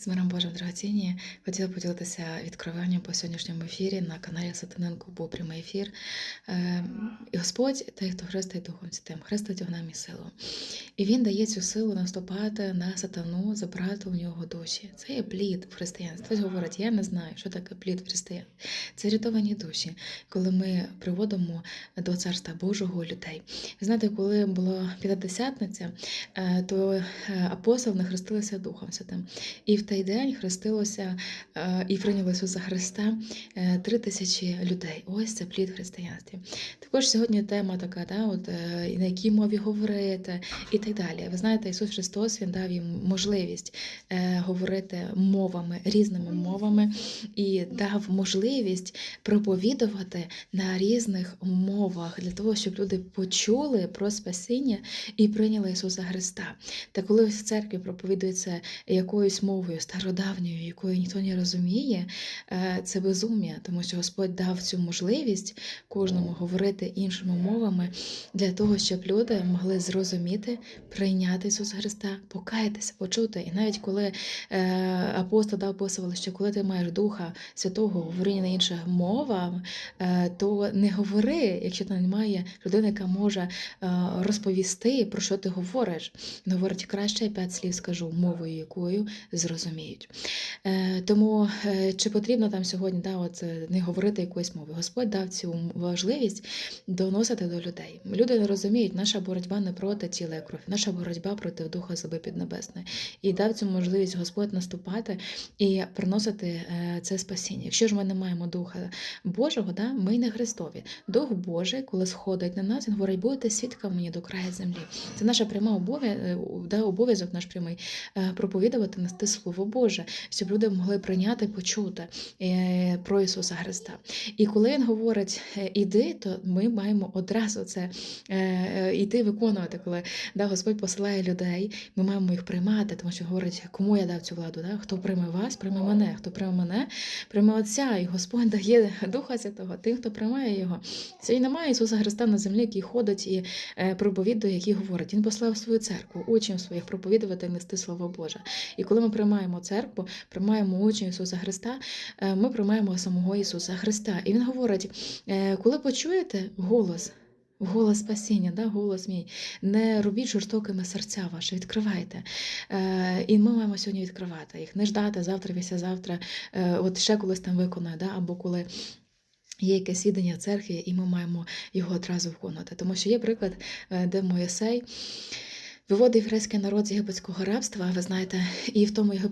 З миром Божим драгоцінні хотіла поділитися відкриванням по сьогоднішньому ефірі на каналі Сатаненко був прямий ефір. Е, І Господь, той, хто хрестить Духом Святим, хрестить вогнем і силу. І Він дає цю силу наступати на сатану, забрати у нього душі. Це є плід в християнстві. Хтось говорить, я не знаю, що таке плід в християнстві. Це рятовані душі, коли ми приводимо до Царства Божого людей. Знаєте, коли була п'ятдесятниця, е, то е, апостоли хрестилися Духом Святим. І в той день хрестилося е, і прийняло Ісуса Христа е, три тисячі людей. Ось це плід християнстві. Також сьогодні тема така, да, от, е, на якій мові говорити і так далі. Ви знаєте, Ісус Христос Він дав їм можливість говорити мовами, різними мовами, і дав можливість проповідувати на різних мовах для того, щоб люди почули про спасіння і прийняли Ісуса Христа. Та коли в церкві проповідується якоюсь мовою стародавньою, якою ніхто не розуміє, е, це безум'я, тому що Господь дав цю можливість кожному говорити іншими мовами для того, щоб люди могли зрозуміти, прийняти Ісуса Христа, покаятися, почути. І навіть коли е, апостол дав посилу, що коли ти маєш Духа Святого говоріння на інших мовах, е, то не говори, якщо там немає людини, яка може розповісти, про що ти говориш. Говорить, краще я п'ять слів скажу мовою, якою зрозуміють. Е, Тому е, чи потрібно там сьогодні да, от, е, не говорити якоюсь мовою? Господь дав цю важливість доносити до людей. Люди не розуміють, наша боротьба не проти тіла і кров, наша боротьба проти духа зуби піднебесної. І дав цю можливість Господь наступати і приносити це спасіння. Якщо ж ми не маємо Духа Божого, да, ми не Христові. Дух Божий, коли сходить на нас, він говорить, будете свідками мені до краю землі. Це наша пряма обов'язок, да, обов'язок наш прямий проповідувати, нести Слово Боже, щоб люди могли прийняти, почути е, про Ісуса Христа. І коли Він говорить е, іди, то ми маємо одразу це е, е, виконувати, коли да, Господь посилає людей, ми маємо їх приймати, тому що говорить, кому я дав цю владу, да? хто прийме вас, прийме мене, хто прийме мене, прийме Отця, і Господь дає Духа Святого, тим, хто приймає його. Сьогодні немає Ісуса Христа на землі, який ходить і проповідує, який говорить. Він послав свою церкву, учнів своїх проповідувати нести Слово Боже. І коли ми приймаємо церкву, приймаємо учнів Ісуса Христа, е, ми приймаємо самого Ісуса Христа. І Він говорить, е, коли почуєте голос, Голос спасіння, да, голос мій. Не робіть жорстокими серця ваші, відкривайте. Е, і ми маємо сьогодні відкривати їх, не ждати завтра, післязавтра, е, от ще колись там виконаю, да, або коли. Є якесь відання церкві, і ми маємо його одразу виконувати. Тому що є приклад, де Моїсей виводив єврейський народ з єгипетського рабства, ви знаєте, і в тому його